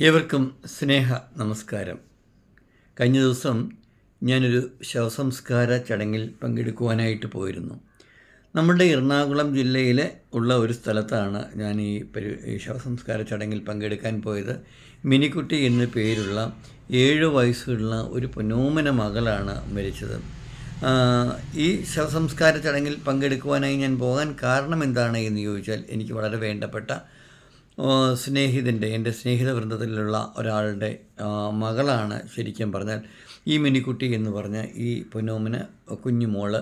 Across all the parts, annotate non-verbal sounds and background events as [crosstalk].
ഏവർക്കും സ്നേഹ നമസ്കാരം. കഴിഞ്ഞ ദിവസം ഞാനൊരു ശവസംസ്കാര ചടങ്ങിൽ പങ്കെടുക്കുവാനായിട്ട് പോയിരുന്നു. നമ്മുടെ എറണാകുളം ജില്ലയിലെ ഉള്ള ഒരു സ്ഥലത്താണ് ഞാൻ ഈ പരി ശവസംസ്കാര ചടങ്ങിൽ പങ്കെടുക്കാൻ പോയത്. മിനിക്കുട്ടി എന്ന പേരുള്ള ഏഴ് വയസ്സുള്ള ഒരു പൊന്നോമന മകളാണ് മരിച്ചത്. ഈ ശവസംസ്കാര ചടങ്ങിൽ പങ്കെടുക്കുവാനായി ഞാൻ പോകാൻ കാരണം എന്താണ് എന്ന് ചോദിച്ചാൽ എനിക്ക് വളരെ വേണ്ടപ്പെട്ട സ്നേഹിതന്റെ എന്റെ സ്നേഹിത വൃന്ദത്തിലുള്ള ഒരാളുടെ മകളാണ് ശരിക്കും പറഞ്ഞാൽ ഈ മിനിക്കുട്ടി എന്ന് പറഞ്ഞ ഈ പൊന്നോമിന് കുഞ്ഞുമോൾ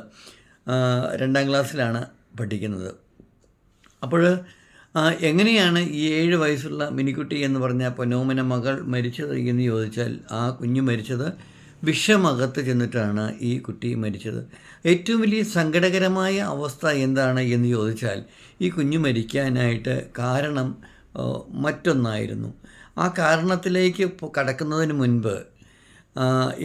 രണ്ടാം ക്ലാസ്സിലാണ് പഠിക്കുന്നത്. അപ്പോൾ എങ്ങനെയാണ് ഈ ഏഴ് വയസ്സുള്ള മിനിക്കുട്ടി എന്ന് പറഞ്ഞ പൊന്നോമിന മകൾ മരിച്ചത് എന്ന് ചോദിച്ചാൽ ആ കുഞ്ഞു മരിച്ചത് വിഷമകത്ത് ചെന്നിട്ടാണ് ഈ കുട്ടി മരിച്ചത്. ഏറ്റവും വലിയ സങ്കടകരമായ അവസ്ഥ എന്താണ് എന്ന് ചോദിച്ചാൽ ഈ കുഞ്ഞു മരിക്കാനായിട്ട് കാരണം മറ്റൊന്നായിരുന്നു. ആ കാരണത്തിലേക്ക് കടക്കുന്നതിന് മുൻപ്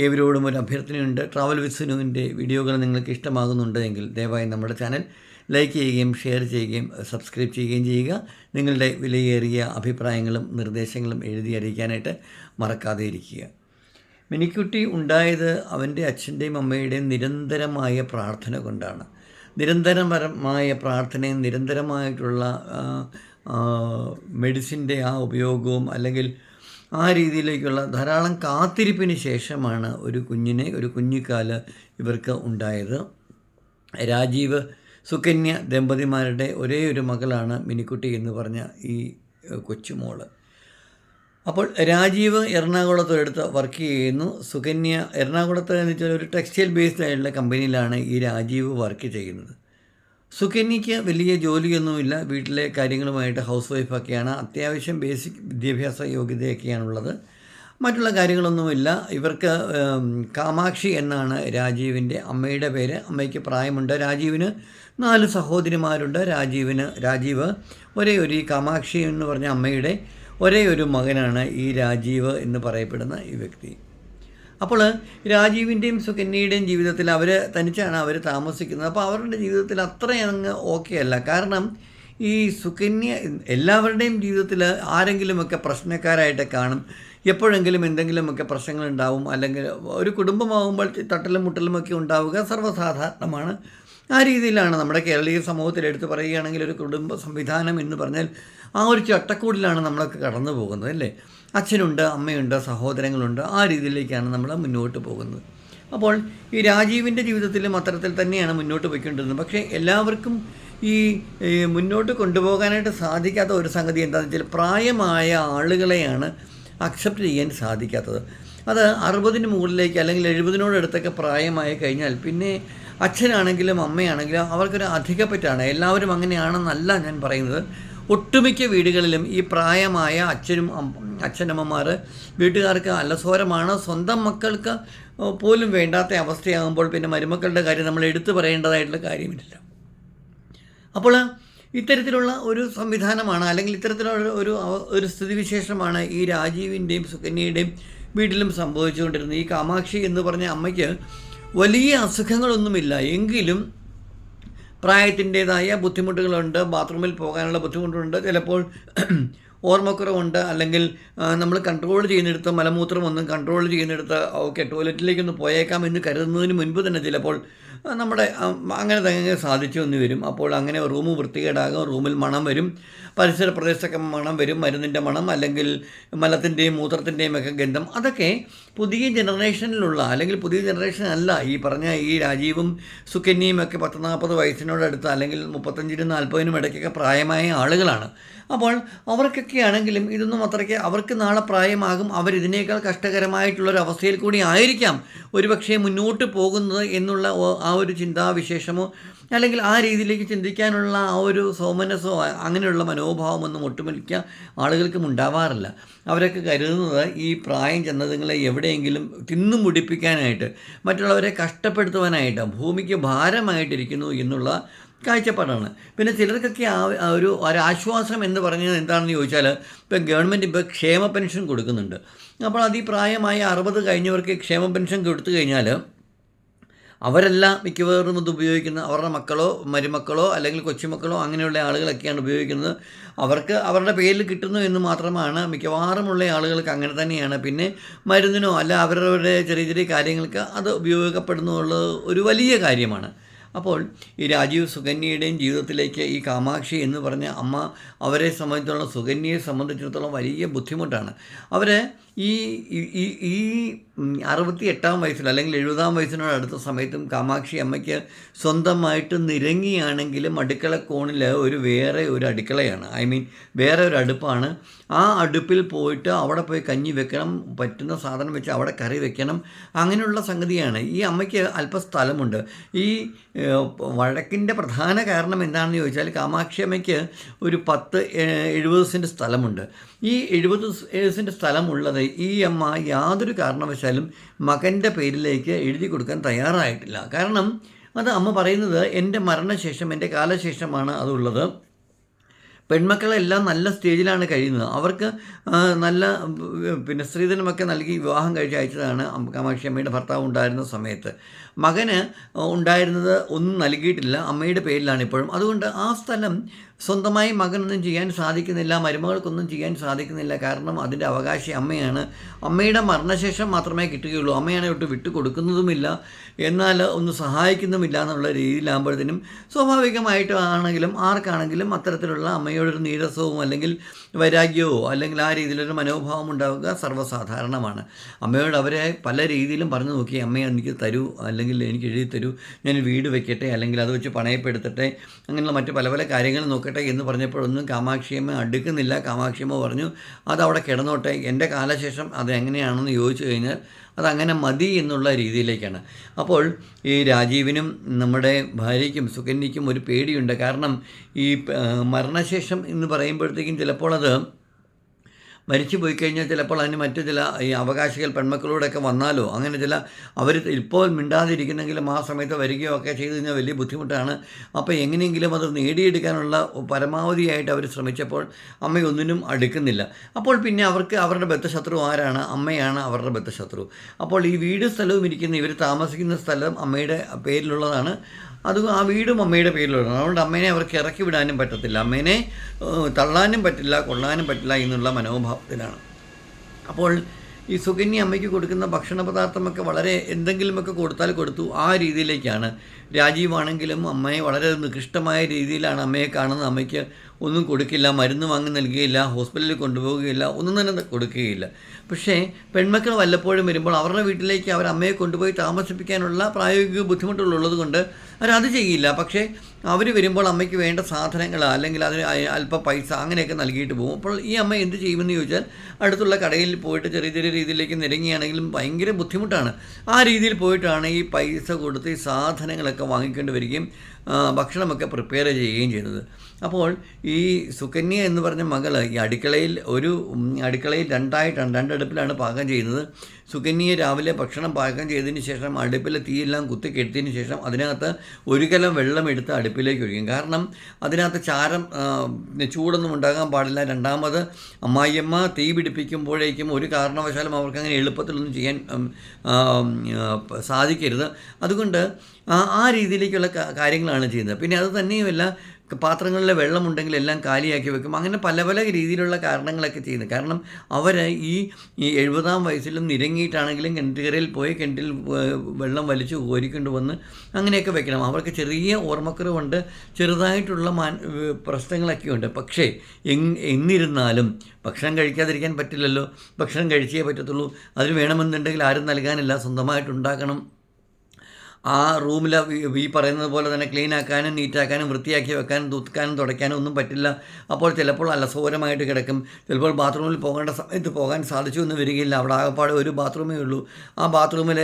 ഏവരോടും ഒരു അഭ്യർത്ഥനയുണ്ട്. ട്രാവൽ വിസ്നുവിന്റെ വീഡിയോകൾ നിങ്ങൾക്ക് ഇഷ്ടമാകുന്നുണ്ടെങ്കിൽ ദയവായി നമ്മുടെ ചാനൽ ലൈക്ക് ചെയ്യുകയും ഷെയർ ചെയ്യുകയും സബ്സ്ക്രൈബ് ചെയ്യുകയും ചെയ്യുക. നിങ്ങളുടെ വിലയേറിയ അഭിപ്രായങ്ങളും നിർദ്ദേശങ്ങളും എഴുതി അറിയിക്കാനായിട്ട് മറക്കാതെ ഇരിക്കുക. മിനിക്കുട്ടി ഉണ്ടായത് അവന്റെ അച്ഛന്റെയും അമ്മയുടെയും നിരന്തരമായ പ്രാർത്ഥന കൊണ്ടാണ്. നിരന്തരപരമായ പ്രാർത്ഥനയും നിരന്തരമായിട്ടുള്ള മെഡിസിന്റെ ആ ഉപയോഗവും അല്ലെങ്കിൽ ആ രീതിയിലേക്കുള്ള ധാരാളം കാത്തിരിപ്പിന് ശേഷമാണ് ഒരു കുഞ്ഞിനെ ഒരു കുഞ്ഞിക്കാൽ ഇവർക്ക് ഉണ്ടായത്. രാജീവ് സുകന്യ ദമ്പതിമാരുടെ ഒരേ ഒരു മകളാണ് മിനിക്കുട്ടി എന്ന് പറഞ്ഞ ഈ കൊച്ചുമോൾ. അപ്പോൾ രാജീവ് എറണാകുളത്ത് ഒരിടത്ത് വർക്ക് ചെയ്യുന്നു. സുകന്യ എറണാകുളത്ത് എന്ന് വെച്ചാൽ ഒരു ടെക്സ്റ്റൈൽ ബേസ്ഡ് ആയിട്ടുള്ള കമ്പനിയിലാണ് ഈ രാജീവ് വർക്ക് ചെയ്യുന്നത്. സുകന്യയ്ക്ക് വലിയ ജോലിയൊന്നുമില്ല. വീട്ടിലെ കാര്യങ്ങളുമായിട്ട് ഹൗസ് വൈഫൊക്കെയാണ് അത്യാവശ്യം ബേസിക് വിദ്യാഭ്യാസ യോഗ്യതയൊക്കെയാണുള്ളത്. മറ്റുള്ള കാര്യങ്ങളൊന്നുമില്ല. ഇവർക്ക് കാമാക്ഷി എന്നാണ് രാജീവിന്റെ അമ്മയുടെ പേര്. അമ്മയ്ക്ക് പ്രായമുണ്ട്. രാജീവിന് നാല് സഹോദരിമാരുണ്ട്. രാജീവിന് രാജീവ് ഒരേ ഒരു ഈ കാമാക്ഷി എന്ന് പറഞ്ഞ അമ്മയുടെ ഒരേ ഒരു മകനാണ് ഈ രാജീവ് എന്ന് പറയപ്പെടുന്ന ഈ വ്യക്തി. അപ്പോൾ രാജീവിന്റെയും സുകന്യയുടെയും ജീവിതത്തിൽ അവർ തനിച്ചാണ് അവർ താമസിക്കുന്നത്. അപ്പോൾ അവരുടെ ജീവിതത്തിൽ അത്രയങ്ങ് ഓക്കെ അല്ല. കാരണം ഈ സുകന്യ എല്ലാവരുടെയും ജീവിതത്തിൽ ആരെങ്കിലുമൊക്കെ പ്രശ്നക്കാരായിട്ട് കാണും. എപ്പോഴെങ്കിലും എന്തെങ്കിലുമൊക്കെ പ്രശ്നങ്ങളുണ്ടാവും. അല്ലെങ്കിൽ ഒരു കുടുംബമാകുമ്പോൾ തട്ടലും മുട്ടലുമൊക്കെ ഉണ്ടാവുക സർവസാധാരണമാണ്. ആ രീതിയിലാണ് നമ്മുടെ കേരളീയ സമൂഹത്തിൽ എടുത്തു പറയുകയാണെങ്കിൽ ഒരു കുടുംബ സംവിധാനം എന്ന് പറഞ്ഞാൽ ആ ഒരു ചട്ടക്കൂടിലാണ് നമ്മളൊക്കെ കടന്നു പോകുന്നത് അല്ലേ? അച്ഛനുണ്ട് അമ്മയുണ്ട് സഹോദരങ്ങളുണ്ട് ആ രീതിയിലേക്കാണ് നമ്മൾ മുന്നോട്ട് പോകുന്നത്. അപ്പോൾ ഈ രാജീവിന്റെ ജീവിതത്തിലും അത്തരത്തിൽ തന്നെയാണ് മുന്നോട്ട് പോയിക്കൊണ്ടിരുന്നത്. പക്ഷേ എല്ലാവർക്കും ഈ മുന്നോട്ട് കൊണ്ടുപോകാനായിട്ട് സാധിക്കാത്ത ഒരു സംഗതി എന്താണെന്ന് വെച്ചാൽ പ്രായമായ ആളുകളെയാണ് അക്സെപ്റ്റ് ചെയ്യാൻ സാധിക്കാത്തത്. അത് അറുപതിന് മുകളിലേക്ക് അല്ലെങ്കിൽ എഴുപതിനോടടുത്തൊക്കെ പ്രായമായി കഴിഞ്ഞാൽ പിന്നെ അച്ഛനാണെങ്കിലും അമ്മയാണെങ്കിലും അവർക്കൊരു അധികപ്പറ്റാണ് എല്ലാവരും അങ്ങനെയാണെന്നല്ല ഞാൻ പറയുന്നത്. ഒട്ടുമിക്ക വീടുകളിലും ഈ പ്രായമായ അച്ഛനും അച്ഛനമ്മമാർ വീട്ടുകാർക്ക് അലസോരമാണ്. സ്വന്തം മക്കൾക്ക് പോലും വേണ്ടാത്ത അവസ്ഥയാകുമ്പോൾ പിന്നെ മരുമക്കളുടെ കാര്യം നമ്മൾ എടുത്തു പറയേണ്ടതായിട്ടുള്ള കാര്യമില്ല അപ്പോൾ ഇത്തരത്തിലുള്ള ഒരു സംവിധാനമാണ് അല്ലെങ്കിൽ ഇത്തരത്തിലുള്ള ഒരു- ഒരു സ്ഥിതിവിശേഷമാണ് ഈ രാജീവിന്റെയും സുകന്യയുടെയും വീട്ടിലും സംഭവിച്ചുകൊണ്ടിരുന്നത്. ഈ കാമാക്ഷി എന്ന് പറഞ്ഞ അമ്മയ്ക്ക് വലിയ അസുഖങ്ങളൊന്നുമില്ല. എങ്കിലും പ്രായത്തിന്റേതായ ബുദ്ധിമുട്ടുകളുണ്ട് ബാത്റൂമിൽ പോകാനുള്ള ബുദ്ധിമുട്ടുണ്ട് ചിലപ്പോൾ [clears throat] ഓർമ്മക്കുറവുണ്ട് അല്ലെങ്കിൽ നമ്മൾ കൺട്രോൾ ചെയ്യുന്നിടത്ത് മലമൂത്രം ഒന്നും കൺട്രോൾ ചെയ്യുന്നിടത്ത് ഓക്കെ ടോയ്ലറ്റിലേക്കൊന്ന് പോയേക്കാം എന്ന് കരുതുന്നതിന് മുൻപ് തന്നെ ചിലപ്പോൾ നമ്മുടെ അങ്ങനെ തന്നെ സാധിച്ചു എന്ന് വരും. അപ്പോൾ അങ്ങനെ റൂം വൃത്തികേടാകും റൂമിൽ മണം വരും. പരിസര പ്രദേശത്തൊക്കെ മണം വരും മരുന്നിന്റെ മണം അല്ലെങ്കിൽ മലത്തിന്റെയും മൂത്രത്തിന്റെയും ഒക്കെ ഗന്ധം. അതൊക്കെ പുതിയ ജനറേഷനിലുള്ള അല്ലെങ്കിൽ പുതിയ ജനറേഷൻ അല്ല ഈ പറഞ്ഞ ഈ രാജീവും സുക്കന്യയും ഒക്കെ പത്ത് നാൽപ്പത് വയസ്സിനോടടുത്ത് അല്ലെങ്കിൽ മുപ്പത്തഞ്ചിനും നാൽപ്പതിനും ഇടയ്ക്കൊക്കെ പ്രായമായ ആളുകളാണ്. അപ്പോൾ അവർക്കൊക്കെ ആണെങ്കിലും ഇതൊന്നും അത്രയ്ക്ക് അവർക്ക് നാളെ പ്രായമാകും. അവരിതിനേക്കാൾ കഷ്ടകരമായിട്ടുള്ളൊരവസ്ഥയിൽ കൂടി ആയിരിക്കാം. ഒരുപക്ഷെ മുന്നോട്ട് പോകുന്നത് എന്നുള്ള ആ ഒരു ചിന്താവിശേഷമോ അല്ലെങ്കിൽ ആ രീതിയിലേക്ക് ചിന്തിക്കാനുള്ള ആ ഒരു സോമനസോ അങ്ങനെയുള്ള മനോഭാവമൊന്നും ഒട്ടുമിക്ക ആളുകൾക്കും ഉണ്ടാവാറില്ല. അവരൊക്കെ കരുതുന്നത് ഈ പ്രായം ചെന്നതുങ്ങളെ എവിടെയെങ്കിലും തിന്നു മുടിപ്പിക്കാനായിട്ട് മറ്റുള്ളവരെ കഷ്ടപ്പെടുത്തുവാനായിട്ട് ഭൂമിക്ക് ഭാരമായിട്ടിരിക്കുന്നു എന്നുള്ള കാഴ്ചപ്പാടാണ്. പിന്നെ ചിലർക്കൊക്കെ ആ ഒരു ഒരാശ്വാസം എന്ന് പറഞ്ഞത് എന്താണെന്ന് ചോദിച്ചാൽ ഇപ്പം ഗവൺമെന്റ് ഇപ്പോൾ ക്ഷേമ പെൻഷൻ കൊടുക്കുന്നുണ്ട്. അപ്പോൾ അത് ഈ പ്രായമായ അറുപത് കഴിഞ്ഞവർക്ക് ക്ഷേമ പെൻഷൻ കൊടുത്തു കഴിഞ്ഞാൽ അവരെല്ലാം മിക്കവാറും ഇത് ഉപയോഗിക്കുന്നത് അവരുടെ മക്കളോ മരുമക്കളോ അല്ലെങ്കിൽ കൊച്ചുമക്കളോ അങ്ങനെയുള്ള ആളുകളൊക്കെയാണ് ഉപയോഗിക്കുന്നത്. അവർക്ക് അവരുടെ പേരിൽ കിട്ടുന്നു എന്ന് മാത്രമാണ് മിക്കവാറുമുള്ള ആളുകൾക്ക് അങ്ങനെ തന്നെയാണ്. പിന്നെ മരുന്നിനോ അല്ല അവരവരുടെ ചെറിയ ചെറിയ കാര്യങ്ങൾക്ക് അത് ഉപയോഗപ്പെടുന്നുള്ളത് ഒരു വലിയ കാര്യമാണ്. അപ്പോൾ ഈ രാജീവ് സുകന്യയുടെയും ജീവിതത്തിലേക്ക് ഈ കാമാക്ഷി എന്ന് പറഞ്ഞ അമ്മ അവരെ സംബന്ധിച്ചിടത്തോളം സുകന്യയെ സംബന്ധിച്ചിടത്തോളം വലിയ ബുദ്ധിമുട്ടാണ്. അവർ ഈ ഈ അറുപത്തി എട്ടാം വയസ്സിൽ അല്ലെങ്കിൽ എഴുപതാം വയസ്സിനോട് അടുത്ത സമയത്തും കാമാക്ഷി അമ്മയ്ക്ക് സ്വന്തമായിട്ട് നിരങ്ങിയാണെങ്കിലും അടുക്കള കോണിൽ ഒരു വേറെ ഒരു അടുക്കളയാണ്. ഐ മീൻ വേറെ ഒരു അടുപ്പാണ്. ആ അടുപ്പിൽ പോയിട്ട് അവിടെ പോയി കഞ്ഞി വെക്കണം പറ്റുന്ന സാധനം വെച്ച് അവിടെ കറി വെക്കണം അങ്ങനെയുള്ള സംഗതിയാണ്. ഈ അമ്മയ്ക്ക് അല്പം സ്ഥലമുണ്ട് ഈ വഴക്കിന്റെ പ്രധാന കാരണം എന്താണെന്ന് ചോദിച്ചാൽ കാമാക്ഷി അമ്മയ്ക്ക് ഒരു പത്ത് എഴുപത് സെന്റ് സ്ഥലമുണ്ട്. ഈ എഴുപത് ഏഴ്സിന്റെ സ്ഥലമുള്ളത് ഈ അമ്മ യാതൊരു കാരണവശാലും മകന്റെ പേരിലേക്ക് എഴുതി കൊടുക്കാൻ തയ്യാറായിട്ടില്ല. കാരണം അത് അമ്മ പറയുന്നത് എന്റെ മരണശേഷം എന്റെ കാലശേഷമാണ് അതുള്ളത് പെൺമക്കളെല്ലാം നല്ല സ്റ്റേജിലാണ് കഴിയുന്നത്. അവർക്ക് നല്ല പിന്നെ സ്ത്രീധനമൊക്കെ നൽകി വിവാഹം കഴിച്ച് അയച്ചതാണ് കാമാക്ഷി അമ്മയുടെ ഭർത്താവ് ഉണ്ടായിരുന്ന സമയത്ത്. മകന് ഉണ്ടായിരുന്നത് ഒന്നും നൽകിയിട്ടില്ല. അമ്മയുടെ പേരിലാണ് ഇപ്പോഴും. അതുകൊണ്ട് ആ സ്ഥലം സ്വന്തമായി മകനൊന്നും ചെയ്യാൻ സാധിക്കുന്നില്ല മരുമകൾക്കൊന്നും ചെയ്യാൻ സാധിക്കുന്നില്ല. കാരണം അതിന്റെ അവകാശി അമ്മയാണ്. അമ്മയുടെ മരണശേഷം മാത്രമേ കിട്ടുകയുള്ളൂ. അമ്മയാണ് ഒട്ട് വിട്ടുകൊടുക്കുന്നതുമില്ല. എന്നാൽ ഒന്ന് സഹായിക്കുന്നുമില്ല എന്നുള്ള രീതിയിലാകുമ്പോഴത്തേനും സ്വാഭാവികമായിട്ടാണെങ്കിലും ആർക്കാണെങ്കിലും അത്തരത്തിലുള്ള അമ്മയോടൊരു നീരസവും അല്ലെങ്കിൽ വൈരാഗ്യവും അല്ലെങ്കിൽ ആ രീതിയിലൊരു മനോഭാവം ഉണ്ടാവുക സർവസാധാരണമാണ്. അമ്മയോട് അവരെ പല രീതിയിലും പറഞ്ഞു നോക്കി അമ്മയെ എനിക്ക് തരൂ. അല്ലെങ്കിൽ എനിക്ക് എഴുതി തരൂ ഞാൻ വീട് വെക്കട്ടെ. അല്ലെങ്കിൽ അത് വെച്ച് പണയപ്പെടുത്തട്ടെ. അങ്ങനെയുള്ള മറ്റ് പല പല കാര്യങ്ങൾ നോക്കട്ടെ. എന്ന് പറഞ്ഞപ്പോഴൊന്നും കാമാക്ഷിയമ്മ അടുക്കുന്നില്ല. കാമാക്ഷിയമ്മ പറഞ്ഞു അതവിടെ കിടന്നോട്ടെ. എന്റെ കാലശേഷം അതെങ്ങനെയാണെന്ന് ചോദിച്ചു കഴിഞ്ഞാൽ അതങ്ങനെ മതി എന്നുള്ള രീതിയിലേക്കാണ്. അപ്പോൾ ഈ രാജീവിനും നമ്മുടെ ഭാര്യയ്ക്കും സുകന്യയ്ക്കും ഒരു പേടിയുണ്ട്. കാരണം ഈ മരണശേഷം എന്ന് പറയുമ്പോഴത്തേക്കും ചിലപ്പോൾ അത് മരിച്ചു പോയി കഴിഞ്ഞാൽ ചിലപ്പോൾ അതിന് മറ്റു ചില ഈ അവകാശികൾ പെൺമക്കളോടൊക്കെ വന്നാലോ? അങ്ങനെ ചില അവർ ഇപ്പോൾ മിണ്ടാതിരിക്കുന്നെങ്കിലും ആ സമയത്ത് വരികയോ ഒക്കെ ചെയ്തു കഴിഞ്ഞാൽ വലിയ ബുദ്ധിമുട്ടാണ്. അപ്പോൾ എങ്ങനെയെങ്കിലും അത് നേടിയെടുക്കാനുള്ള പരമാവധിയായിട്ട് അവർ ശ്രമിച്ചപ്പോൾ അമ്മയൊന്നിനും അടുക്കുന്നില്ല. അപ്പോൾ പിന്നെ അവർക്ക് അവരുടെ ബദ്ധശത്രു ആരാണ്? അമ്മയാണ് അവരുടെ ബദ്ധശത്രു. അപ്പോൾ ഈ വീട് സ്ഥലവും ഇരിക്കുന്ന ഇവർ താമസിക്കുന്ന സ്ഥലം അമ്മയുടെ പേരിലുള്ളതാണ്. അത് ആ വീടും അമ്മയുടെ പേരിലുള്ളതാണ്. അതുകൊണ്ട് അമ്മേനെ അവർക്ക് ഇറക്കി വിടാനും പറ്റത്തില്ല. അമ്മേനെ തള്ളാനും പറ്റില്ല കൊള്ളാനും പറ്റില്ല എന്നുള്ള മനോഭാവത്തിലാണ്. അപ്പോൾ ഈ സുകന്യ അമ്മയ്ക്ക് കൊടുക്കുന്ന ഭക്ഷണ പദാർത്ഥമൊക്കെ വളരെ എന്തെങ്കിലുമൊക്കെ കൊടുത്താൽ കൊടുത്തു ആ രീതിയിലേക്കാണ്. രാജീവാണെങ്കിലും അമ്മയെ വളരെ നികൃഷ്ടമായ രീതിയിലാണ് അമ്മയെ കാണുന്നത്. അമ്മയ്ക്ക് ഒന്നും കൊടുക്കില്ല മരുന്ന് വാങ്ങി നൽകുകയില്ല ഹോസ്പിറ്റലിൽ കൊണ്ടുപോവുകയില്ല ഒന്നും തന്നെ കൊടുക്കുകയില്ല. പക്ഷേ പെൺമക്കൾ വല്ലപ്പോഴും വരുമ്പോൾ അവരുടെ വീട്ടിലേക്ക് അവർ അമ്മയെ കൊണ്ടുപോയി താമസിപ്പിക്കാനുള്ള പ്രായോഗിക ബുദ്ധിമുട്ടുള്ളത് കൊണ്ട് അവരത് ചെയ്യില്ല. പക്ഷേ അവർ വരുമ്പോൾ അമ്മയ്ക്ക് വേണ്ട സാധനങ്ങൾ അല്ലെങ്കിൽ അതിന് അല്പ പൈസ അങ്ങനെയൊക്കെ നൽകിയിട്ട് പോകും. അപ്പോൾ ഈ അമ്മ എന്ത് ചെയ്യുമെന്ന് ചോദിച്ചാൽ അടുത്തുള്ള കടയിൽ പോയിട്ട് ചെറിയ ചെറിയ രീതിയിലേക്ക് നിരങ്ങിയാണെങ്കിലും ഭയങ്കര ബുദ്ധിമുട്ടാണ്. ആ രീതിയിൽ പോയിട്ടാണ് ഈ പൈസ കൊടുത്ത് ഈ സാധനങ്ങളൊക്കെ വാങ്ങിക്കൊണ്ട് വരികയും ഭക്ഷണമൊക്കെ പ്രിപ്പയർ ചെയ്യുകയും ചെയ്യുന്നത് അപ്പോൾ ഈ സുകന്യ എന്ന് പറഞ്ഞ മകൾ ഈ അടുക്കളയിൽ ഒരു അടുക്കളയിൽ രണ്ടായിട്ടാണ് രണ്ടടുപ്പിലാണ് പാകം ചെയ്യുന്നത്. സുകന്യയെ രാവിലെ ഭക്ഷണം പാകം ചെയ്തതിന് ശേഷം അടുപ്പിലെ തീയെല്ലാം കുത്തി കെട്ടിയതിന് ശേഷം അതിനകത്ത് ഒരു കലം വെള്ളം അടുപ്പിലേക്ക് ഒഴിക്കും. കാരണം അതിനകത്ത് ചാരം ചൂടൊന്നും ഉണ്ടാകാൻ പാടില്ല. രണ്ടാമത് അമ്മായിയമ്മ തീ പിടിപ്പിക്കുമ്പോഴേക്കും ഒരു കാരണവശാലും അവർക്ക് അങ്ങനെ എളുപ്പത്തിലൊന്നും ചെയ്യാൻ സാധിക്കരുത്. അതുകൊണ്ട് ആ രീതിയിലേക്കുള്ള കാര്യങ്ങളാണ് ചെയ്യുന്നത്. പിന്നെ അത് തന്നെയുമല്ല പാത്രങ്ങളിലെ വെള്ളമുണ്ടെങ്കിൽ എല്ലാം കാലിയാക്കി വെക്കും. അങ്ങനെ പല പല രീതിയിലുള്ള കാരണങ്ങളൊക്കെ ചെയ്യുന്നത് കാരണം അവർ ഈ ഈ എഴുപതാം വയസ്സിലും നിരങ്ങിയിട്ടാണെങ്കിലും കിണറ്റുകരയിൽ പോയി കിണറ്റിൽ വെള്ളം വലിച്ചു കോരിക്കൊണ്ട് വന്ന് അങ്ങനെയൊക്കെ വെക്കണം. അവർക്ക് ചെറിയ ഓർമ്മക്കുറവുണ്ട്. ചെറുതായിട്ടുള്ള മാൻ പ്രശ്നങ്ങളൊക്കെ ഉണ്ട് പക്ഷേ എന്നിരുന്നാലും ഭക്ഷണം കഴിക്കാതിരിക്കാൻ പറ്റില്ലല്ലോ. ഭക്ഷണം കഴിച്ചേ പറ്റത്തുള്ളൂ. അതിന് വേണമെന്നുണ്ടെങ്കിൽ ആരും നൽകാനില്ല. സ്വന്തമായിട്ടുണ്ടാക്കണം ആ റൂമിൽ ഈ പറയുന്നത് പോലെ തന്നെ ക്ലീൻ ആക്കാനും നീറ്റാക്കാനും വൃത്തിയാക്കി വെക്കാനും തുത്തുക്കാനും തുടയ്ക്കാനും ഒന്നും പറ്റില്ല. അപ്പോൾ ചിലപ്പോൾ അലസോരമായിട്ട് കിടക്കും. ചിലപ്പോൾ ബാത്റൂമിൽ പോകേണ്ട സമയത്ത് പോകാൻ സാധിച്ചു എന്ന് വരികയില്ല. അവിടെ ആകപ്പാടെ ഒരു ബാത്റൂമേ ഉള്ളൂ. ആ ബാത്റൂമിൽ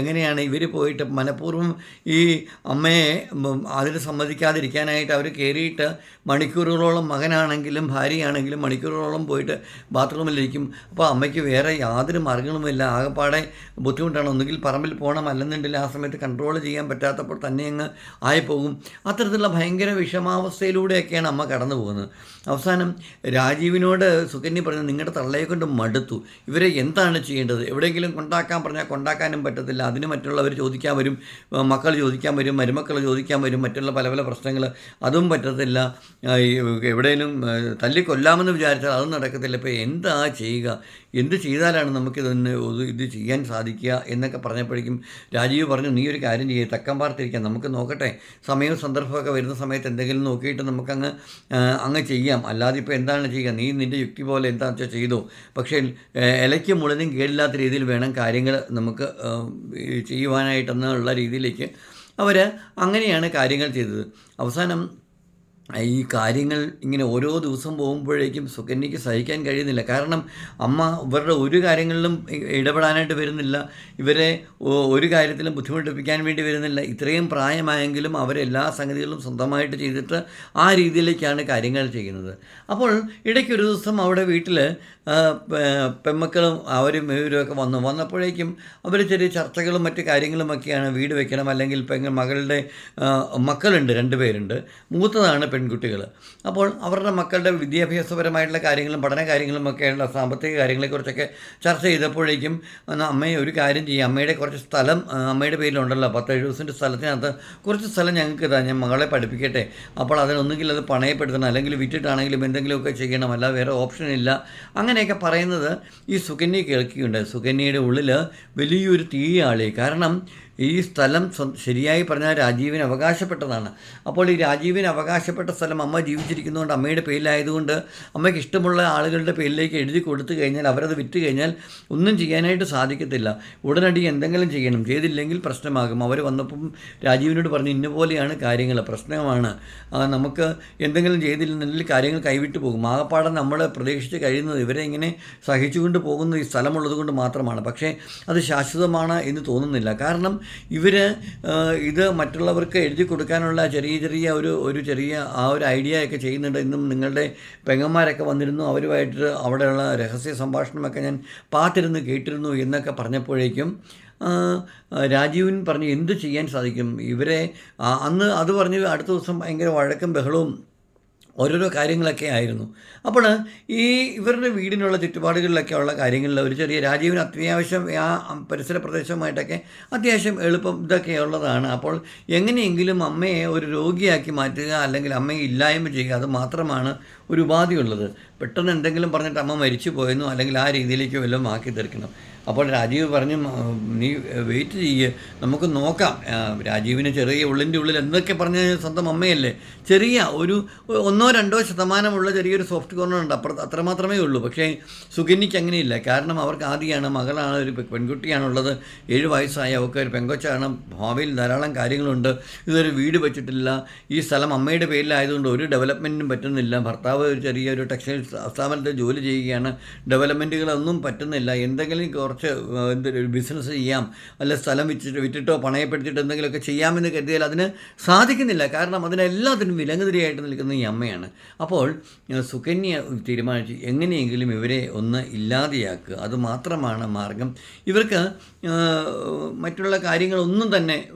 എങ്ങനെയാണ് ഇവർ പോയിട്ട് മനഃപൂർവം ഈ അമ്മയെ അതിൽ സമ്മതിക്കാതിരിക്കാനായിട്ട് അവർ കയറിയിട്ട് മണിക്കൂറുകളോളം മകനാണെങ്കിലും ഭാര്യയാണെങ്കിലും മണിക്കൂറുകളോളം പോയിട്ട് ബാത്റൂമിലിരിക്കും അപ്പോൾ അമ്മയ്ക്ക് വേറെ യാതൊരു മാർഗങ്ങളുമില്ല. ആകപ്പാടെ ബുദ്ധിമുട്ടാണ്. ഒന്നുകിൽ പറമ്പിൽ പോകണം. അല്ലെന്നുണ്ടെങ്കിൽ ആ സമയത്ത് കൺട്രോൾ കൺട്രോൾ ചെയ്യാൻ പറ്റാത്തപ്പോൾ തന്നെ അങ്ങ് ആയിപ്പോകും. അത്തരത്തിലുള്ള ഭയങ്കര വിഷമാവസ്ഥയിലൂടെയൊക്കെയാണ് അമ്മ കടന്നു പോകുന്നത് അവസാനം രാജീവിനോട് സുകന്യ പറഞ്ഞു നിങ്ങളുടെ തള്ളയെ കൊണ്ട് മടുത്തു. ഇവരെ എന്താണ് ചെയ്യേണ്ടത്? എവിടെയെങ്കിലും കൊണ്ടാക്കാൻ പറഞ്ഞാൽ കൊണ്ടാക്കാനും പറ്റത്തില്ല. അതിന് മറ്റുള്ളവർ ചോദിക്കാൻ വരും മക്കൾ ചോദിക്കാൻ വരും മരുമക്കൾ ചോദിക്കാൻ വരും മറ്റുള്ള പല പല പ്രശ്നങ്ങൾ അതും പറ്റത്തില്ല. എവിടെയെങ്കിലും തല്ലിക്കൊല്ലാമെന്ന് വിചാരിച്ചാൽ അതും നടക്കത്തില്ല. ഇപ്പോൾ എന്താ ചെയ്യുക? എന്ത് ചെയ്താലാണ് നമുക്കിതൊന്ന് ഇത് ചെയ്യാൻ സാധിക്കുക എന്നൊക്കെ പറഞ്ഞപ്പോഴേക്കും രാജീവ് പറഞ്ഞു നീ ഒരു കാര്യം ചെയ്യുക തക്കം പാർത്തിരിക്കാം. നമുക്ക് നോക്കട്ടെ. സമയവും സന്ദർഭമൊക്കെ വരുന്ന സമയത്ത് എന്തെങ്കിലും നോക്കിയിട്ട് നമുക്കങ്ങ് അങ്ങ് ചെയ്യാം. അല്ലാതെ ഇപ്പോൾ എന്താണ് ചെയ്യുക? നീ നിന്റെ യുക്തി പോലെ എന്താണെന്ന് വെച്ചാൽ ചെയ്തു. പക്ഷേ ഇലയ്ക്ക് മുഴുവനും കേടില്ലാത്ത രീതിയിൽ വേണം കാര്യങ്ങൾ നമുക്ക് ചെയ്യുവാനായിട്ടെന്നുള്ള രീതിയിലേക്ക് അവർ അങ്ങനെയാണ് കാര്യങ്ങൾ ചെയ്തത്. അവസാനം ഈ കാര്യങ്ങൾ ഇങ്ങനെ ഓരോ ദിവസം പോകുമ്പോഴേക്കും സുകന്യയ്ക്ക് സഹിക്കാൻ കഴിയുന്നില്ല. കാരണം അമ്മ ഇവരുടെ ഒരു കാര്യങ്ങളിലും ഇടപെടാനായിട്ട് വരുന്നില്ല. ഇവരെ ഒരു കാര്യത്തിലും ബുദ്ധിമുട്ടിപ്പിക്കാൻ വേണ്ടി വരുന്നില്ല. ഇത്രയും പ്രായമായെങ്കിലും അവരെല്ലാ സംഗതികളും സ്വന്തമായിട്ട് ചെയ്തിട്ട് ആ രീതിയിലേക്കാണ് കാര്യങ്ങൾ ചെയ്യുന്നത്. അപ്പോൾ ഇടയ്ക്കൊരു ദിവസം അവിടെ വീട്ടിൽ പെമ്മക്കളും അവരും ഇവരുമൊക്കെ വന്നു. വന്നപ്പോഴേക്കും അവർ ചെറിയ ചർച്ചകളും മറ്റു കാര്യങ്ങളുമൊക്കെയാണ് വീട് വെക്കണം അല്ലെങ്കിൽ പെങ്ങ മകളുടെ മക്കളുണ്ട് രണ്ട് പേരുണ്ട്. മൂത്തതാണ് പെൺകുട്ടികൾ അപ്പോൾ അവരുടെ മക്കളുടെ വിദ്യാഭ്യാസപരമായിട്ടുള്ള കാര്യങ്ങളും പഠന കാര്യങ്ങളും ഒക്കെയുള്ള സാമ്പത്തിക കാര്യങ്ങളെക്കുറിച്ചൊക്കെ ചർച്ച ചെയ്തപ്പോഴേക്കും അമ്മയെ ഒരു കാര്യം ചെയ്യും. അമ്മയുടെ കുറച്ച് സ്ഥലം അമ്മയുടെ പേരിലുണ്ടല്ലോ. പത്ത് എഴുപത് സെന്റ് സ്ഥലത്തിനകത്ത് കുറച്ച് സ്ഥലം ഞങ്ങൾക്ക് ഇതാ ഞാൻ മകളെ പഠിപ്പിക്കട്ടെ. അപ്പോൾ അതിനൊന്നുകിൽ അത് പണയപ്പെടുത്തണം. അല്ലെങ്കിൽ വിറ്റിട്ടാണെങ്കിലും എന്തെങ്കിലുമൊക്കെ ചെയ്യണം. അല്ലാതെ വേറെ ഓപ്ഷൻ ഇല്ല. അങ്ങനെയൊക്കെ പറയുന്നത് ഈ സുകന്യ കേൾക്കുകയുണ്ട് സുകന്യയുടെ ഉള്ളിൽ വലിയൊരു തീയാളി. കാരണം ഈ സ്ഥലം ശരിയായി പറഞ്ഞാൽ രാജീവിന് അവകാശപ്പെട്ടതാണ്. അപ്പോൾ ഈ രാജീവിന് അവകാശപ്പെട്ട സ്ഥലം അമ്മ ജീവിച്ചിരിക്കുന്നതുകൊണ്ട് അമ്മയുടെ പേരിലായതുകൊണ്ട് അമ്മയ്ക്ക് ഇഷ്ടമുള്ള ആളുകളുടെ പേരിലേക്ക് എഴുതി കൊടുത്തു കഴിഞ്ഞാൽ അവരത് വിറ്റ് കഴിഞ്ഞാൽ ഒന്നും ചെയ്യാനായിട്ട് സാധിക്കത്തില്ല. ഉടനടി എന്തെങ്കിലും ചെയ്യണം. ചെയ്തില്ലെങ്കിൽ പ്രശ്നമാകും. അവർ വന്നപ്പം രാജീവിനോട് പറഞ്ഞു ഇന്ന പോലെയാണ് കാര്യങ്ങൾ. പ്രശ്നമാണ്. നമുക്ക് എന്തെങ്കിലും ചെയ്തില്ലെന്നുണ്ടെങ്കിൽ കാര്യങ്ങൾ കൈവിട്ടു പോകും. ആകപ്പാടെ നമ്മൾ പ്രതീക്ഷിച്ച് കഴിയുന്നത് ഇവരെ ഇങ്ങനെ സഹിച്ചുകൊണ്ട് പോകുന്ന ഈ സ്ഥലമുള്ളതുകൊണ്ട് മാത്രമാണ്. പക്ഷേ അത് ശാശ്വതമാണ് എന്ന് തോന്നുന്നില്ല. കാരണം ഇവർ ഇത് മറ്റുള്ളവർക്ക് എഴുതി കൊടുക്കാനുള്ള ചെറിയ ചെറിയ ഒരു ഒരു ചെറിയ ആ ഒരു ഐഡിയ ഒക്കെ ചെയ്യുന്നുണ്ട്. ഇന്നും നിങ്ങളുടെ പെങ്ങന്മാരൊക്കെ വന്നിരുന്നു. അവരുമായിട്ട് അവിടെയുള്ള രഹസ്യ സംഭാഷണമൊക്കെ ഞാൻ പാത്തിരുന്ന് കേട്ടിരുന്നു എന്നൊക്കെ പറഞ്ഞപ്പോഴേക്കും രാജീവൻ പറഞ്ഞു എന്ത് ചെയ്യാൻ സാധിക്കും? ഇവരെ അന്ന് അത് പറഞ്ഞ് അടുത്ത ദിവസം ഭയങ്കര വഴക്കും ബഹളവും ഓരോരോ കാര്യങ്ങളൊക്കെ ആയിരുന്നു. അപ്പോൾ ഈ ഇവരുടെ വീടിനുള്ള ചുറ്റുപാടുകളിലൊക്കെ ഉള്ള കാര്യങ്ങളിൽ ഒരു ചെറിയ രാജീവിന് അത്യാവശ്യം ആ പരിസര പ്രദേശമായിട്ടൊക്കെ അത്യാവശ്യം എളുപ്പം ഇതൊക്കെ ഉള്ളതാണ്. അപ്പോൾ എങ്ങനെയെങ്കിലും അമ്മയെ ഒരു രോഗിയാക്കി മാറ്റുക അല്ലെങ്കിൽ അമ്മയെ ഇല്ലായ്മ ചെയ്യുക അത് മാത്രമാണ് ഒരു ഉപാധിയുള്ളത്. പെട്ടെന്ന് എന്തെങ്കിലും പറഞ്ഞിട്ട് അമ്മ മരിച്ചു പോയെന്നോ അല്ലെങ്കിൽ ആ രീതിയിലേക്ക് വല്ലതും ആക്കി തീർക്കണം അപ്പോൾ രാജീവ് പറഞ്ഞു നീ വെയിറ്റ് ചെയ്യ്. നമുക്ക് നോക്കാം. രാജീവിന് ചെറിയ ഉള്ളിന്റെ ഉള്ളിൽ എന്തൊക്കെ പറഞ്ഞ സ്വന്തം അമ്മയല്ലേ? ചെറിയ ഒരു ഒന്നോ രണ്ടോ ശതമാനമുള്ള ചെറിയൊരു സോഫ്റ്റ് കോർണർ ഉണ്ട്. അപ്പുറത്ത് അത്രമാത്രമേ ഉള്ളൂ. പക്ഷേ സുഗന്യയ്ക്ക് അങ്ങനെയില്ല. കാരണം അവർക്ക് ആദ്യമാണ് മകളാണ് ഒരു പെൺകുട്ടിയാണുള്ളത്. ഏഴ് വയസ്സായ അവൾക്ക് ഒരു പെങ്കൊച്ചാണ്. ഭാവിയിൽ ധാരാളം കാര്യങ്ങളുണ്ട്. ഇതൊരു വീട് വെച്ചിട്ടില്ല. ഈ സ്ഥലം അമ്മയുടെ പേരിലായതുകൊണ്ട് ഒരു ഡെവലപ്മെന്റിനും പറ്റുന്നില്ല. ഭർത്താവ് ഒരു ചെറിയൊരു ടെക്സ്റ്റൈൽ സ്ഥാപനത്തിൽ ജോലി ചെയ്യുകയാണ്. ഡെവലപ്മെന്റുകളൊന്നും പറ്റുന്നില്ല. എന്തെങ്കിലും കുറച്ച് ആ, എന്തൊരു ബിസിനസ് ചെയ്യാം. അല്ല സ്ഥലം വിറ്റിട്ട് വിറ്റിട്ടോ പണയപ്പെടുത്തിയിട്ട് എന്തെങ്കിലുമൊക്കെ ചെയ്യാമെന്ന് കരുതിയാൽ അതിന് സാധിക്കുന്നില്ല. കാരണം അതിനെല്ലാത്തിനും വിലങ്ങുതിരിയായിട്ട് നിൽക്കുന്ന ഈ അമ്മയാണ്. അപ്പോൾ സുകന്യ തീരുമാനിച്ചു എങ്ങനെയെങ്കിലും ഇവരെ ഒന്ന് ഇല്ലാതെയാക്കുക. അതുമാത്രമാണ് മാർഗം. ഇവർക്ക് മറ്റുള്ള കാര്യങ്ങളൊന്നും തന്നെ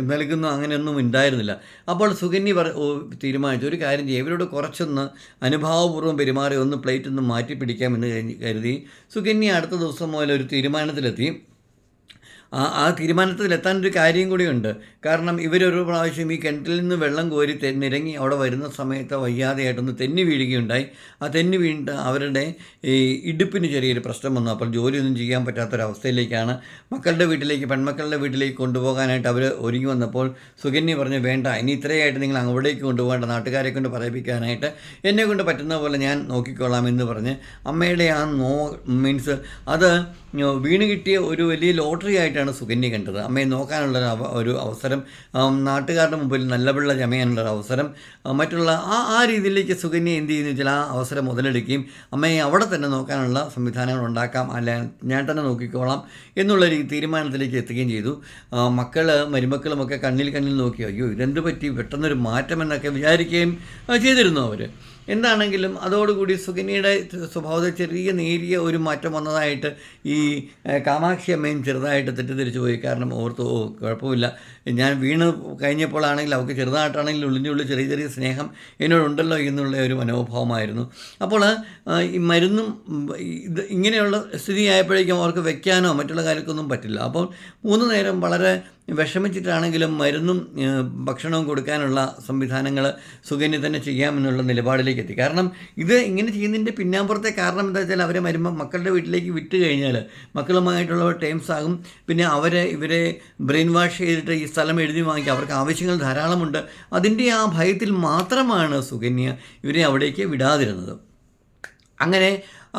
നൽകുന്ന അങ്ങനെയൊന്നും ഉണ്ടായിരുന്നില്ല. അപ്പോൾ സുകന്യ പറ തീരുമാനിച്ചു. ഒരു കാര്യം ചെയ്യും. ഇവരോട് കുറച്ചൊന്ന് അനുഭാവപൂർവം പെരുമാറി ഒന്ന് പ്ലേറ്റ് ഒന്ന് മാറ്റി പിടിക്കാമെന്ന് കരുതി സുകന്യ അടുത്ത ദിവസം മുതൽ ഒരു തീരുമാനത്തിലെത്തി. ആ ആ തീരുമാനത്തിലെത്താൻ ഒരു കാര്യം കൂടിയുണ്ട് കാരണം ഇവരൊരു പ്രാവശ്യം ഈ കിണറ്റിൽ നിന്ന് വെള്ളം കോരി തെന്നിറങ്ങി അവിടെ വരുന്ന സമയത്ത് വയ്യാതെയായിട്ടൊന്ന് തെന്നി വീഴുകയുണ്ടായി. ആ തെന്നി വീണിട്ട് അവരുടെ ഈ ഇടുപ്പിന് ചെറിയൊരു പ്രശ്നം വന്നു. അപ്പോൾ ജോലിയൊന്നും ചെയ്യാൻ പറ്റാത്തൊരവസ്ഥയിലേക്കാണ് മക്കളുടെ വീട്ടിലേക്ക് പെൺമക്കളുടെ വീട്ടിലേക്ക് കൊണ്ടുപോകാനായിട്ട് അവർ ഒരുങ്ങി വന്നപ്പോൾ സുകന്യ പറഞ്ഞു വേണ്ട ഇനി ഇത്രയായിട്ട് നിങ്ങൾ അവിടേക്ക് കൊണ്ടുപോകേണ്ട നാട്ടുകാരെ കൊണ്ട് പറയിപ്പിക്കാനായിട്ട് എന്നെ കൊണ്ട് പറ്റുന്ന പോലെ ഞാൻ നോക്കിക്കോളാം എന്ന് പറഞ്ഞ് അമ്മയുടെ ആ നോ മീൻസ് അത് വീണ് കിട്ടിയ ഒരു വലിയ ലോട്ടറി ആയിട്ടാണ് സുകന്യ കണ്ടത്. അമ്മയെ നോക്കാനുള്ള ഒരു അവസരം നാട്ടുകാരുടെ മുമ്പിൽ നല്ല പിള്ള ചമയാനുള്ള അവസരം മറ്റുള്ള ആ ആ രീതിയിലേക്ക് സുകന്യ എന്ത് ചെയ്യുന്നു വെച്ചാൽ ആ അവസരം മുതലെടുക്കുകയും അമ്മയെ അവിടെ തന്നെ നോക്കാനുള്ള സംവിധാനങ്ങൾ ഉണ്ടാക്കാം അല്ല ഞാൻ തന്നെ നോക്കിക്കോളാം എന്നുള്ള ഒരു തീരുമാനത്തിലേക്ക് എത്തുകയും ചെയ്തു. മക്കൾ മക്കൾ മരുമക്കളുമൊക്കെ കണ്ണിൽ കണ്ണിൽ നോക്കി അയ്യോ ഇതെന്ത് പറ്റി? പെട്ടെന്നൊരു മാറ്റം എന്നൊക്കെ വിചാരിക്കുകയും ചെയ്തിരുന്നു അവർ എന്താണെങ്കിലും അതോടുകൂടി സുഗിനിയുടെ സ്വഭാവത്തിൽ ചെറിയ നേരിയ ഒരു മാറ്റം വന്നതായിട്ട് ഈ കാമാക്ഷി അമ്മയും ചെറുതായിട്ട് തെറ്റിദ്ധരിച്ചു പോയി. കാരണം ഓർത്തു ഓ കുഴപ്പമില്ല. ഞാൻ വീണ് കഴിഞ്ഞപ്പോഴാണെങ്കിൽ അവൾക്ക് ചെറുതായിട്ടാണെങ്കിലും ഉള്ളിന്റെ ഉള്ളിൽ ചെറിയ ചെറിയ സ്നേഹം എന്നോടുണ്ടല്ലോ എന്നുള്ള ഒരു മനോഭാവമായിരുന്നു. അപ്പോൾ ഈ മരുന്നും ഇത് ഇങ്ങനെയുള്ള സ്ഥിതി ആയപ്പോഴേക്കും അവർക്ക് വെക്കാനോ മറ്റുള്ള കാര്യങ്ങൾക്കൊന്നും പറ്റില്ല. അപ്പോൾ മൂന്ന് നേരം വളരെ വിഷമിച്ചിട്ടാണെങ്കിലും മരുന്നും ഭക്ഷണവും കൊടുക്കാനുള്ള സംവിധാനങ്ങൾ സുകന്യ തന്നെ ചെയ്യാമെന്നുള്ള നിലപാടിലേക്ക് എത്തി. കാരണം ഇത് ഇങ്ങനെ ചെയ്യുന്നതിന്റെ പിന്നാമ്പുറത്തെ കാരണം എന്താ വെച്ചാൽ അവരെ വരുമ്പോൾ മക്കളുടെ വീട്ടിലേക്ക് വിട്ട് കഴിഞ്ഞാൽ മക്കളുമായിട്ടുള്ള ടേംസ് ആകും പിന്നെ അവരെ ഇവരെ ബ്രെയിൻ വാഷ് ചെയ്തിട്ട് ഈ സ്ഥലം എഴുതി വാങ്ങിക്കുക. അവർക്ക് ആവശ്യങ്ങൾ ധാരാളമുണ്ട്. അതിന്റെ ആ ഭയത്തിൽ മാത്രമാണ് സുകന്യ ഇവരെ അവിടേക്ക് വിടാതിരുന്നത്. അങ്ങനെ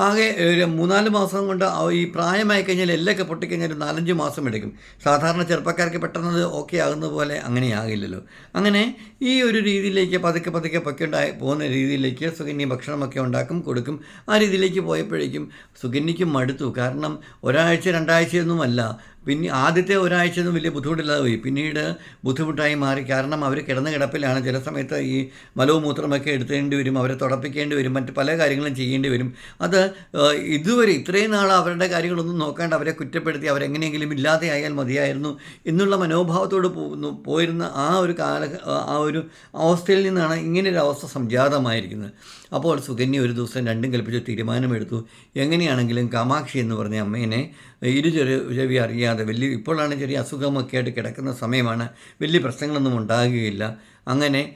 ആകെ ഒരു മൂന്നാൽ മാസം കൊണ്ട് ഈ പ്രായമായി കഴിഞ്ഞാൽ എല്ലൊക്കെ പൊട്ടിക്കഴിഞ്ഞാൽ ഒരു നാലഞ്ച് മാസം എടുക്കും. സാധാരണ ചെറുപ്പക്കാർക്ക് പെട്ടെന്ന് ഓക്കെ ആകുന്ന പോലെ അങ്ങനെ ആകില്ലല്ലോ. അങ്ങനെ ഈ ഒരു രീതിയിലേക്ക് പതുക്കെ പതുക്കെ പൊക്കെണ്ടായി പോകുന്ന രീതിയിലേക്ക് സുകന്യ ഭക്ഷണമൊക്കെ ഉണ്ടാക്കും കൊടുക്കും. ആ രീതിയിലേക്ക് പോയപ്പോഴേക്കും സുകന്യയ്ക്ക് മടുത്തു. കാരണം ഒരാഴ്ച രണ്ടാഴ്ചയൊന്നുമല്ല. പിന്നെ ആദ്യത്തെ ഒരാഴ്ചയൊന്നും വലിയ ബുദ്ധിമുട്ടില്ലാതെ പോയി. പിന്നീട് ബുദ്ധിമുട്ടായി മാറി. കാരണം അവർ കിടന്ന കിടപ്പിലാണ്. ചില സമയത്ത് ഈ മലവും മൂത്രമൊക്കെ എടുത്തേണ്ടി വരും അവരെ തുടപ്പിക്കേണ്ടി വരും മറ്റ് പല കാര്യങ്ങളും ചെയ്യേണ്ടി വരും. അത് ഇതുവരെ ഇത്രയും നാൾ അവരുടെ കാര്യങ്ങളൊന്നും നോക്കാണ്ട് അവരെ കുറ്റപ്പെടുത്തി അവരെങ്ങനെയെങ്കിലും ഇല്ലാതെയായാൽ മതിയായിരുന്നു എന്നുള്ള മനോഭാവത്തോട് പോയിരുന്ന ആ ഒരു കാല ആ ഒരു അവസ്ഥയിൽ നിന്നാണ് ഇങ്ങനെ ഒരു അവസ്ഥ സംജാതമായിരിക്കുന്നത്. അപ്പോൾ സുകന്യ ഒരു ദിവസം രണ്ടും കൽപ്പിച്ച് തീരുമാനമെടുത്തു. എങ്ങനെയാണെങ്കിലും കാമാക്ഷി എന്ന് പറഞ്ഞ അമ്മേനെ ഇരു ചെറിയ ചെവി അറിയാതെ വലിയ ഇപ്പോഴാണ് ചെറിയ അസുഖമൊക്കെ ആയിട്ട് കിടക്കുന്ന സമയമാണ് വലിയ പ്രശ്നങ്ങളൊന്നും ഉണ്ടാകുകയില്ല. അങ്ങനെ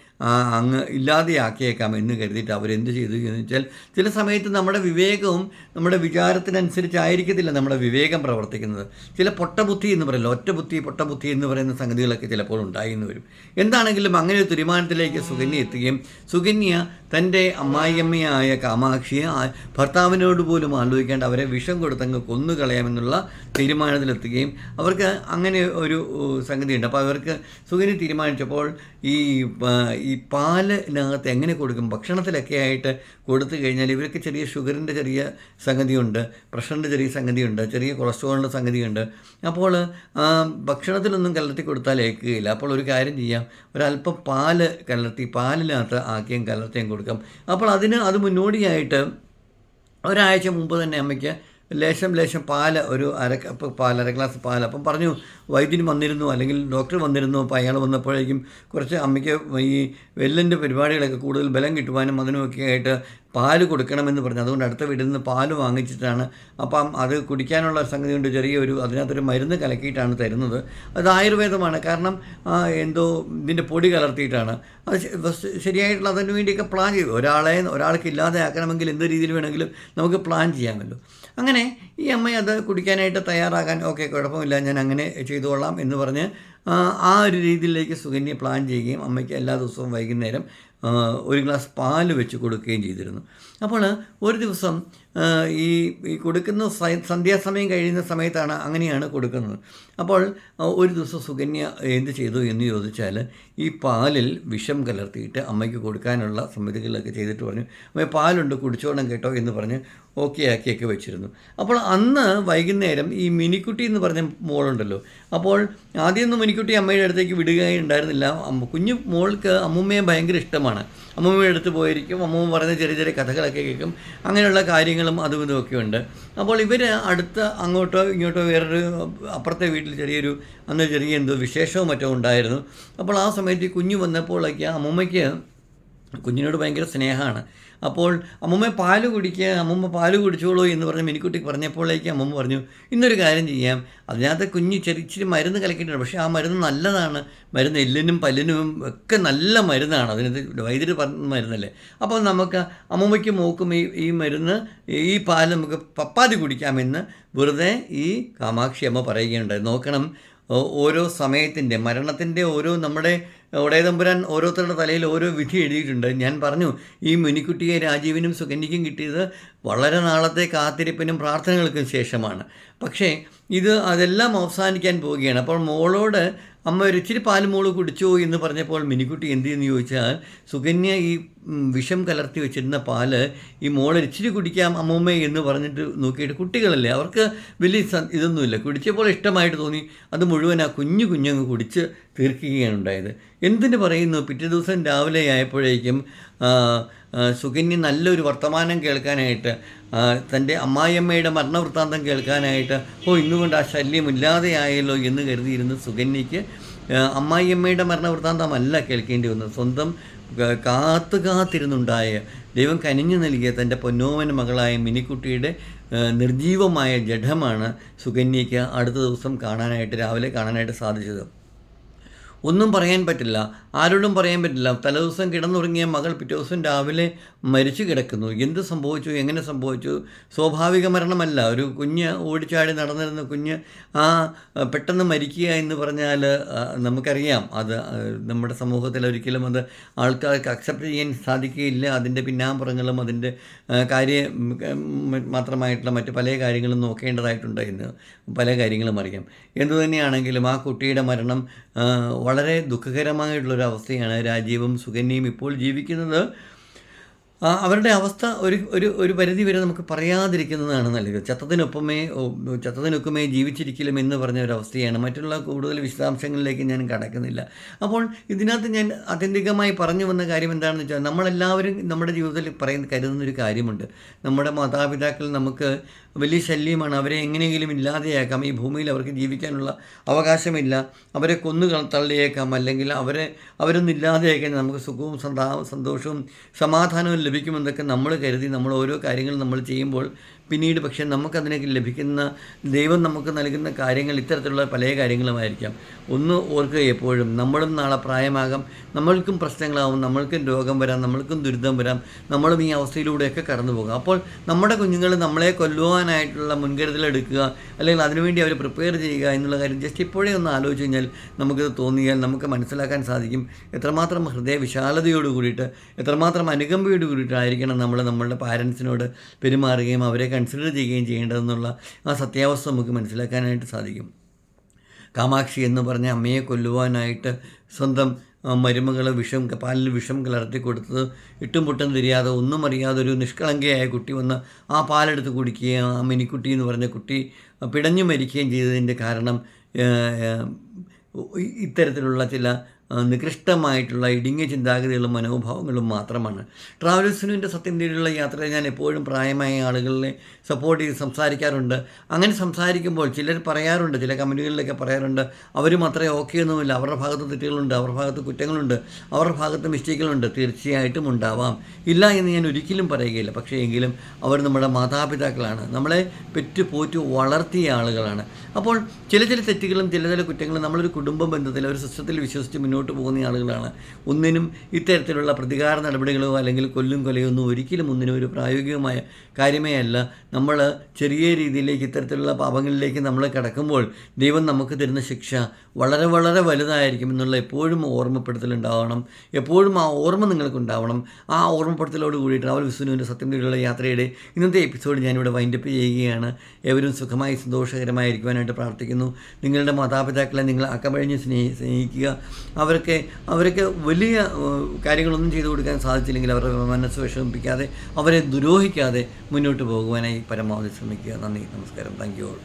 അങ്ങ് ഇല്ലാതെയാക്കിയേക്കാം എന്ന് കരുതിയിട്ട് അവരെന്ത് ചെയ്തു എന്ന് വെച്ചാൽ ചില സമയത്ത് നമ്മുടെ വിവേകവും നമ്മുടെ വിചാരത്തിനനുസരിച്ചായിരിക്കത്തില്ല നമ്മുടെ വിവേകം പ്രവർത്തിക്കുന്നത്. ചില പൊട്ടബുദ്ധി എന്ന് പറയുന്നത് ഒറ്റ ബുദ്ധി പൊട്ടബുദ്ധി എന്ന് പറയുന്ന സംഗതികളൊക്കെ ചിലപ്പോൾ ഉണ്ടായി എന്ന് വരും. എന്താണെങ്കിലും അങ്ങനെ ഒരു തീരുമാനത്തിലേക്ക് സുകന്യ എത്തുകയും സുകന്യ തന്റെ അമ്മായിയമ്മയായ കാമാക്ഷിയെ ഭർത്താവിനോട് പോലും ആലോചിക്കേണ്ട അവരെ വിഷം കൊടുത്തങ്ങ് കൊന്നുകളയാമെന്നുള്ള തീരുമാനത്തിലെത്തുകയും അവർക്ക് അങ്ങനെ ഒരു സംഗതിയുണ്ട്. അപ്പോൾ അവർക്ക് സുകന്യ തീരുമാനിച്ചപ്പോൾ ഈ ഈ പാലിനകത്ത് എങ്ങനെ കൊടുക്കും? ഭക്ഷണത്തിലൊക്കെ ആയിട്ട് കൊടുത്തു കഴിഞ്ഞാൽ ഇവർക്ക് ചെറിയ ഷുഗറിന്റെ ചെറിയ സംഗതിയുണ്ട് പ്രഷറിന്റെ ചെറിയ സംഗതിയുണ്ട് ചെറിയ കൊളസ്ട്രോളിന്റെ സംഗതിയുണ്ട്. അപ്പോൾ ഭക്ഷണത്തിലൊന്നും കലർത്തി കൊടുത്താൽ ഏൽക്കുകയില്ല. അപ്പോൾ ഒരു കാര്യം ചെയ്യാം. ഒരല്പം പാൽ കലർത്തി പാലിനകത്ത് ആക്കിയും കലർത്തിയും കൊടുക്കാം. അപ്പോൾ അതിന് അത് മുന്നോടിയായിട്ട് ഒരാഴ്ച മുമ്പ് തന്നെ അമ്മയ്ക്ക് ലേശം ലേശം പാൽ ഒരു അര കപ്പ് പാൽ അര ഗ്ലാസ് പാൽ അപ്പം പറഞ്ഞു വൈദ്യുതി വന്നിരുന്നു അല്ലെങ്കിൽ ഡോക്ടർ വന്നിരുന്നു അപ്പോൾ അയാൾ വന്നപ്പോഴേക്കും കുറച്ച് അമ്മയ്ക്ക് ഈ വെല്ലിന്റെ പരിപാടികളൊക്കെ കൂടുതൽ ബലം കിട്ടുവാനും അതിനുമൊക്കെ ആയിട്ട് പാൽ കൊടുക്കണമെന്ന് പറഞ്ഞു. അതുകൊണ്ട് അടുത്ത വീട്ടിൽ നിന്ന് പാൽ വാങ്ങിച്ചിട്ടാണ്. അപ്പം അത് കുടിക്കാനുള്ള സംഗതി കൊണ്ട് ചെറിയൊരു അതിനകത്തൊരു മരുന്ന് കലക്കിയിട്ടാണ് തരുന്നത്. അത് ആയുർവേദമാണ്. കാരണം എന്തോ ഇതിന്റെ പൊടി കലർത്തിയിട്ടാണ്. അത് ശരിയായിട്ടുള്ള അതിന് വേണ്ടിയൊക്കെ പ്ലാൻ ചെയ്തു. ഒരാളെ ഒരാൾക്ക് ഇല്ലാതെ ആക്കണമെങ്കിൽ എന്ത് രീതിയിൽ വേണമെങ്കിലും നമുക്ക് പ്ലാൻ ചെയ്യാമല്ലോ. അങ്ങനെ ഈ അമ്മ അത് കുടിക്കാനായിട്ട് തയ്യാറാകാൻ ഓക്കെ കുഴപ്പമില്ല ഞാൻ അങ്ങനെ ചെയ്തുകൊള്ളാം എന്ന് പറഞ്ഞ് ആ, ഒരു രീതിയിലേക്ക് സുകന്യ പ്ലാൻ ചെയ്യുകയും അമ്മയ്ക്ക് എല്ലാ ദിവസവും വൈകുന്നേരം ഒരു ഗ്ലാസ് പാൽ വെച്ച് കൊടുക്കുകയും ചെയ്തിരുന്നു. അപ്പോൾ ഒരു ദിവസം ഈ ഈ കൊടുക്കുന്ന സന്ധ്യാസമയം കഴിയുന്ന സമയത്താണ് അങ്ങനെയാണ് കൊടുക്കുന്നത്. അപ്പോൾ ഒരു ദിവസം സുകന്യ എന്ത് ചെയ്തു എന്ന് ചോദിച്ചാൽ ഈ പാലിൽ വിഷം കലർത്തിയിട്ട് അമ്മയ്ക്ക് കൊടുക്കാനുള്ള സമിതികളൊക്കെ ചെയ്തിട്ട് പറഞ്ഞു അമ്മ പാലുണ്ട് കുടിച്ചോണം കേട്ടോ എന്ന് പറഞ്ഞ് ഓക്കെ ആക്കിയൊക്കെ വെച്ചിരുന്നു. അപ്പോൾ അന്ന് വൈകുന്നേരം ഈ മിനിക്കുട്ടി എന്ന് പറഞ്ഞ മോളുണ്ടല്ലോ അപ്പോൾ ആദ്യമൊന്നും മിനിക്കുട്ടി അമ്മയുടെ അടുത്തേക്ക് വിടുകയുണ്ടായിരുന്നില്ല കുഞ്ഞു മോൾക്ക് അമ്മൂമ്മയെ ഭയങ്കര ഇഷ്ടമാണ്. അമ്മൂമ്മയുടെ അടുത്ത് പോയിരിക്കും അമ്മൂമ്മ പറയുന്ന ചെറിയ ചെറിയ കഥകളൊക്കെ കേൾക്കും അങ്ങനെയുള്ള കാര്യങ്ങളും അതും ഇതും ഒക്കെ ഉണ്ട്. അപ്പോൾ ഇവർ അടുത്ത അങ്ങോട്ടോ ഇങ്ങോട്ടോ വേറൊരു അപ്പുറത്തെ വീട്ടിൽ ചെറിയൊരു അന്ന് ചെറിയ എന്തോ വിശേഷവും മറ്റോ ഉണ്ടായിരുന്നു. അപ്പോൾ ആ സമയത്ത് ഈ കുഞ്ഞു വന്നപ്പോഴൊക്കെ അമ്മൂമ്മയ്ക്ക് കുഞ്ഞിനോട് ഭയങ്കര സ്നേഹമാണ്. അപ്പോൾ അമ്മമ്മ പാൽ കുടിക്കുക അമ്മമ്മ പാൽ കുടിച്ചോളൂ എന്ന് പറഞ്ഞ് മിനിക്കുട്ടി പറഞ്ഞപ്പോഴേക്ക് അമ്മമ്മ പറഞ്ഞു ഇന്നൊരു കാര്യം ചെയ്യാം. അതിനകത്ത് കുഞ്ഞ് ചെറിയ ഇച്ചിരി മരുന്ന് കലക്കിയിട്ടുണ്ട്. പക്ഷേ ആ മരുന്ന് നല്ലതാണ്. മരുന്ന് എല്ലിനും പല്ലിനും ഒക്കെ നല്ല മരുന്നാണ്. അതിനകത്ത് വൈദ്യുതി പറഞ്ഞ മരുന്നല്ലേ. അപ്പോൾ നമുക്ക് അമ്മമ്മയ്ക്ക് മൂക്കും ഈ ഈ മരുന്ന് ഈ പാൽ നമുക്ക് പപ്പാതി കുടിക്കാമെന്ന് വെറുതെ ഈ കാമാക്ഷി അമ്മ പറയുകയുണ്ടായി. നോക്കണം ഓരോ സമയത്തിന്റെ മരണത്തിന്റെ ഓരോ നമ്മുടെ ഉടയതമ്പുരാൻ ഓരോരുത്തരുടെ തലയിൽ ഓരോ വിധി എഴുതിയിട്ടുണ്ട്. ഞാൻ പറഞ്ഞു ഈ മുനിക്കുട്ടിയെ രാജീവിനും സുകന്യയ്ക്കും കിട്ടിയത് വളരെ നാളത്തെ കാത്തിരിപ്പിനും പ്രാർത്ഥനകൾക്കും ശേഷമാണ്. പക്ഷേ ഇത് അതെല്ലാം അവസാനിക്കാൻ പോവുകയാണ്. അപ്പോൾ മോളോട് അമ്മ ഒരു ഇച്ചിരി പാൽ മോൾ കുടിച്ചോ എന്ന് പറഞ്ഞപ്പോൾ മിനിക്കുട്ടി എന്ത് ചെയ്യുന്നു ചോദിച്ചാൽ സുകന്യ ഈ വിഷം കലർത്തി വെച്ചിരുന്ന പാൽ ഈ മോൾ ഇച്ചിരി കുടിക്കാം അമ്മൂമ്മ എന്ന് പറഞ്ഞിട്ട് നോക്കിയിട്ട് കുട്ടികളല്ലേ അവർക്ക് വലിയ ഇതൊന്നുമില്ല. കുടിച്ചപ്പോൾ ഇഷ്ടമായിട്ട് തോന്നി. അത് മുഴുവൻ ആ കുഞ്ഞു കുഞ്ഞങ്ങ് കുടിച്ച് തീർക്കുകയാണ് ഉണ്ടായത്. എന്തിന് പറയുന്നു? പിറ്റേ ദിവസം രാവിലെ ആയപ്പോഴേക്കും സുകന്യ നല്ലൊരു വർത്തമാനം കേൾക്കാനായിട്ട് തന്റെ അമ്മായിയമ്മയുടെ മരണവൃത്താന്തം കേൾക്കാനായിട്ട് ഓ ഇന്നുകൊണ്ട് ആ ശല്യം ഇല്ലാതെയായല്ലോ എന്ന് കരുതിയിരുന്ന സുകന്യയ്ക്ക് അമ്മായിയമ്മയുടെ മരണവൃത്താന്തമല്ല കേൾക്കേണ്ടി വന്നത്. സ്വന്തം കാത്തു കാത്തിരുന്നുണ്ടായ ദൈവം കനിഞ്ഞു നൽകിയ തന്റെ പൊന്നോമന മകളായ മിനിക്കുട്ടിയുടെ നിർജീവമായ ജഡമാണ് സുകന്യയ്ക്ക് അടുത്ത ദിവസം കാണാനായിട്ട് രാവിലെ കാണാനായിട്ട് സാധിച്ചത്. ഒന്നും പറയാൻ പറ്റില്ല. ആരോടും പറയാൻ പറ്റില്ല. തലേദിവസം കിടന്നുറങ്ങിയ മകൾ പിറ്റേ ദിവസം രാവിലെ മരിച്ചു കിടക്കുന്നു. എന്ത് സംഭവിച്ചു? എങ്ങനെ സംഭവിച്ചു? സ്വാഭാവിക മരണമല്ല. ഒരു കുഞ്ഞ് ഓടിച്ചാടി നടന്നിരുന്ന കുഞ്ഞ് ആ പെട്ടെന്ന് മരിക്കുക എന്ന് പറഞ്ഞാൽ നമുക്കറിയാം. അത് നമ്മുടെ സമൂഹത്തിൽ ഒരിക്കലും അത് ആൾക്കാർക്ക് അക്സെപ്റ്റ് ചെയ്യാൻ സാധിക്കുകയില്ല. അതിന്റെ പിന്നാമ്പുറങ്ങളും അതിന്റെ കാര്യ മാത്രമായിട്ടുള്ള മറ്റ് പല കാര്യങ്ങളും നോക്കേണ്ടതായിട്ടുണ്ട് എന്ന് പല കാര്യങ്ങളും അറിയാം. എന്തുതന്നെയാണെങ്കിലും ആ കുട്ടിയുടെ മരണം വളരെ ദുഃഖകരമായിട്ടുള്ളൊരു അവസ്ഥയാണ് രാജീവും സുകന്യയും ഇപ്പോൾ ജീവിക്കുന്നത്. അവരുടെ അവസ്ഥ ഒരു ഒരു ഒരു പരിധി വരെ നമുക്ക് പറയാതിരിക്കുന്നതാണ് നല്ലത്. ചത്തതിനൊപ്പമേ ചത്തതിനൊക്കമേ ജീവിച്ചിരിക്കലും എന്ന് പറഞ്ഞ ഒരു അവസ്ഥയാണ് മറ്റുള്ള കൂടുതൽ വിശദാംശങ്ങളിലേക്ക് ഞാൻ കടക്കുന്നില്ല. അപ്പോൾ ഇതിനകത്ത് ഞാൻ ആത്യന്തികമായി പറഞ്ഞു വന്ന കാര്യം എന്താണെന്ന് വെച്ചാൽ നമ്മളെല്ലാവരും നമ്മുടെ ജീവിതത്തിൽ പറയുന്ന കരുതുന്നൊരു കാര്യമുണ്ട്. നമ്മുടെ മാതാപിതാക്കൾ നമുക്ക് വലിയ ശല്യമാണ് അവരെ എങ്ങനെയെങ്കിലും ഇല്ലാതെയാക്കാം. ഈ ഭൂമിയിൽ അവർക്ക് ജീവിക്കാനുള്ള അവകാശമില്ല. അവരെ കൊന്നു തള്ളിയേക്കാം. അല്ലെങ്കിൽ അവരെ അവരൊന്നും ഇല്ലാതെയാക്കാൻ നമുക്ക് സുഖവും സന്താ സന്തോഷവും സമാധാനവും ലഭിക്കുമെന്നൊക്കെ നമ്മൾ കരുതി നമ്മൾ ഓരോ കാര്യങ്ങളും നമ്മൾ ചെയ്യുമ്പോൾ പിന്നീട് പക്ഷേ നമുക്കതിനെ ലഭിക്കുന്ന ദൈവം നമുക്ക് നൽകുന്ന കാര്യങ്ങൾ ഇത്തരത്തിലുള്ള പല കാര്യങ്ങളുമായിരിക്കാം. ഒന്ന് ഓർക്കുക എപ്പോഴും നമ്മളും നാളെ പ്രായമാകാം നമ്മൾക്കും പ്രശ്നങ്ങളാവും നമ്മൾക്കും രോഗം വരാം നമ്മൾക്കും ദുരിതം വരാം നമ്മളും ഈ അവസ്ഥയിലൂടെയൊക്കെ കടന്നു പോകാം. അപ്പോൾ നമ്മുടെ കുഞ്ഞുങ്ങൾ നമ്മളെ കൊല്ലുവാനായിട്ടുള്ള മുൻകരുതൽ എടുക്കുക അല്ലെങ്കിൽ അതിനുവേണ്ടി അവർ പ്രിപ്പയർ ചെയ്യുക എന്നുള്ള കാര്യം ജസ്റ്റ് ഇപ്പോഴേ ഒന്ന് ആലോചിച്ച് കഴിഞ്ഞാൽ നമുക്കിത് തോന്നിയാൽ നമുക്ക് മനസ്സിലാക്കാൻ സാധിക്കും. എത്രമാത്രം ഹൃദയ വിശാലതയോട് കൂടിയിട്ട് എത്രമാത്രം അനുകമ്പയോട് കൂടിയിട്ടായിരിക്കണം നമ്മൾ നമ്മളുടെ പാരൻസിനോട് പെരുമാറുകയും അവരെ കൺസിഡർ ചെയ്യുകയും ചെയ്യേണ്ടതെന്നുള്ള ആ സത്യാവസ്ഥ നമുക്ക് മനസ്സിലാക്കാനായിട്ട് സാധിക്കും. കാമാക്ഷി എന്ന് പറഞ്ഞ അമ്മയെ കൊല്ലുവാനായിട്ട് സ്വന്തം മരുമകൾ വിഷം പാലിൽ വിഷം കലർത്തി കൊടുത്തത് ഇട്ടും പൊട്ടും തിരിയാതെ ഒന്നും അറിയാതെ ഒരു നിഷ്കളങ്കയായ കുട്ടി വന്ന് ആ പാലെടുത്ത് കുടിക്കുകയും ആ മിനിക്കുട്ടി എന്ന് പറഞ്ഞ കുട്ടി പിടഞ്ഞു മരിക്കുകയും ചെയ്തതിന്റെ കാരണം ഇത്തരത്തിലുള്ള ചില നികൃഷ്ടമായിട്ടുള്ള ഇടുങ്ങിയ ചിന്താഗതികളും മനോഭാവങ്ങളും മാത്രമാണ്. ട്രാവൽസിനുവിന്റെ സത്യം തേടിയുള്ള യാത്രയിൽ ഞാൻ എപ്പോഴും പ്രായമായ ആളുകളെ സപ്പോർട്ട് ചെയ്ത് സംസാരിക്കാറുണ്ട്. അങ്ങനെ സംസാരിക്കുമ്പോൾ ചിലർ പറയാറുണ്ട് ചില കമ്പനികളിലൊക്കെ പറയാറുണ്ട് അവരും മാത്രമേ ഓക്കെ ഒന്നുമില്ല അവരുടെ ഭാഗത്ത് തെറ്റുകളുണ്ട് അവരുടെ ഭാഗത്ത് കുറ്റങ്ങളുണ്ട് അവരുടെ ഭാഗത്ത് മിസ്റ്റേക്കുകളുണ്ട്. തീർച്ചയായിട്ടും ഉണ്ടാവാം. ഇല്ല എന്ന് ഞാൻ ഒരിക്കലും പറയുകയില്ല. പക്ഷേ എങ്കിലും അവർ നമ്മുടെ മാതാപിതാക്കളാണ്. നമ്മളെ പെറ്റു പോറ്റു വളർത്തിയ ആളുകളാണ്. അപ്പോൾ ചില ചില തെറ്റുകളും ചില ചില കുറ്റങ്ങളും നമ്മളൊരു കുടുംബ ബന്ധത്തിൽ ഒരു സിസ്റ്റത്തിൽ വിശ്വസിച്ച് മുന്നോട്ട് പോകുന്ന ആളുകളാണ്. ഒന്നിനും ഇത്തരത്തിലുള്ള പ്രതികാര നടപടികളോ അല്ലെങ്കിൽ കൊല്ലും കൊലയോ ഒന്നും ഒരിക്കലും ഒന്നിനും ഒരു പ്രായോഗികമായ കാര്യമേ അല്ല. നമ്മൾ ചെറിയ രീതിയിലേക്ക് ഇത്തരത്തിലുള്ള പാപങ്ങളിലേക്ക് നമ്മൾ കിടക്കുമ്പോൾ ദൈവം നമുക്ക് തരുന്ന ശിക്ഷ വളരെ വളരെ വലുതായിരിക്കും എന്നുള്ള എപ്പോഴും ഓർമ്മപ്പെടുത്തലുണ്ടാവണം എപ്പോഴും ആ ഓർമ്മ നിങ്ങൾക്കുണ്ടാവണം ആ ഓർമ്മപ്പെടുത്തലോട് കൂടി ട്രാവൽ വിസുനുവിന്റെ സത്യം തേടിയുള്ള യാത്രയുടെ ഇന്നത്തെ എപ്പിസോഡ് ഞാനിവിടെ വൈൻഡപ്പ് ചെയ്യുകയാണ്. എവരും സുഖമായി സന്തോഷകരമായിരിക്കുവാനായിട്ട് പ്രാർത്ഥിക്കുന്നു. നിങ്ങളുടെ മാതാപിതാക്കളെ നിങ്ങൾ അക്കമഴിഞ്ഞ് സ്നേഹി സ്നേഹിക്കുക. അവർക്ക് അവർക്ക് വലിയ കാര്യങ്ങളൊന്നും ചെയ്തു കൊടുക്കാൻ സാധിച്ചില്ലെങ്കിൽ അവരുടെ മനസ്സ് വിഷമിപ്പിക്കാതെ അവരെ ദുരോഹിക്കാതെ മുന്നോട്ട് പോകുവാനായി പരമാവധി ശ്രമിക്കുക. നന്ദി നമസ്കാരം. Thank you all